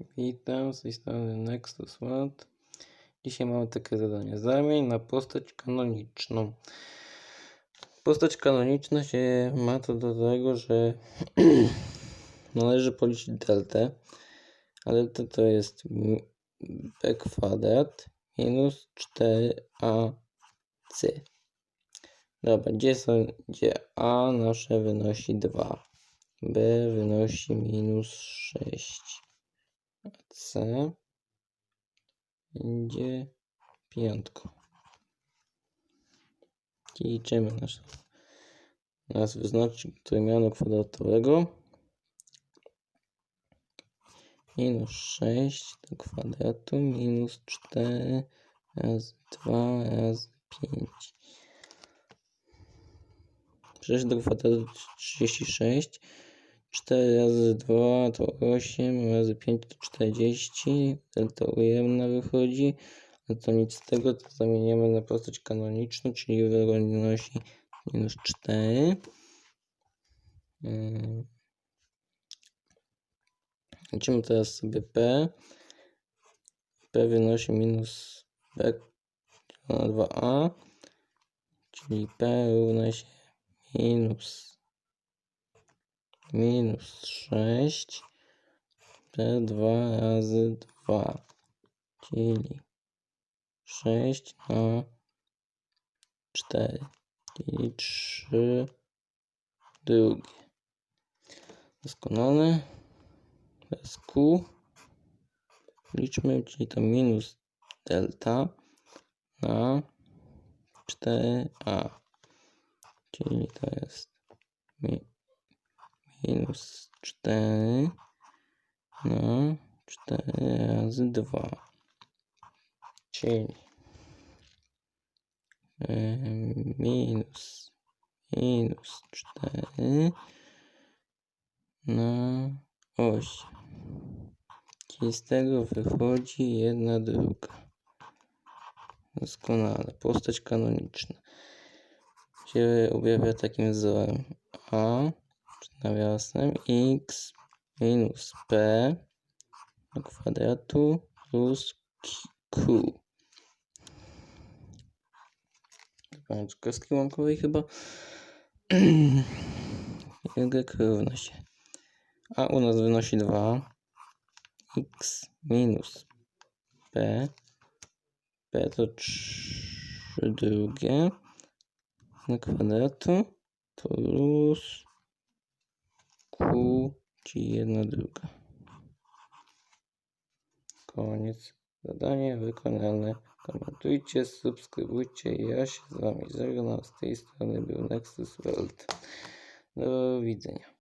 Witam, z tej strony Nexus World. Dzisiaj mamy takie zadanie. Zamień na postać kanoniczną. Postać kanoniczna się ma to do tego, że należy policzyć deltę, a delta to jest b kwadrat minus 4ac. Dobra, gdzie są, gdzie a nasze wynosi 2, b wynosi minus 6. C będzie piątką. I liczymy nasz, nasz wyznacznik trójmianu kwadratowego. Minus 6 do kwadratu minus 4 razy 2 razy 5. 6 do kwadratu to 36. 4 razy 2 to 8, razy 5 to 40, delta ujemna wychodzi, a to nic z tego, to zamieniamy na postać kanoniczną, czyli wynosi minus 4. Ym. Liczymy teraz sobie P. P wynosi minus B na 2A, czyli P równa się minus minus 6 P2 razy 2, czyli 6 na 4, czyli 3 drugie. Doskonale. Teraz Q. Liczmy, czyli to minus delta na 4a, czyli to jest minus 4 na 4 razy 2. Czyli minus minus 4 na 8. Czyli z tego wychodzi jedna druga. Doskonale. Postać kanoniczna się objawia takim wzorem a przed nawiasem x minus p do kwadratu plus q. Pamięczkowskiej łąkowej chyba. y równa się. A u nas wynosi 2. x minus p. p to 3 drugie do kwadratu plus Czyli jedna druga. Koniec. Zadanie wykonane. Komentujcie, subskrybujcie. Ja się z Wami żegnam. Z tej strony był Nexus World. Do widzenia.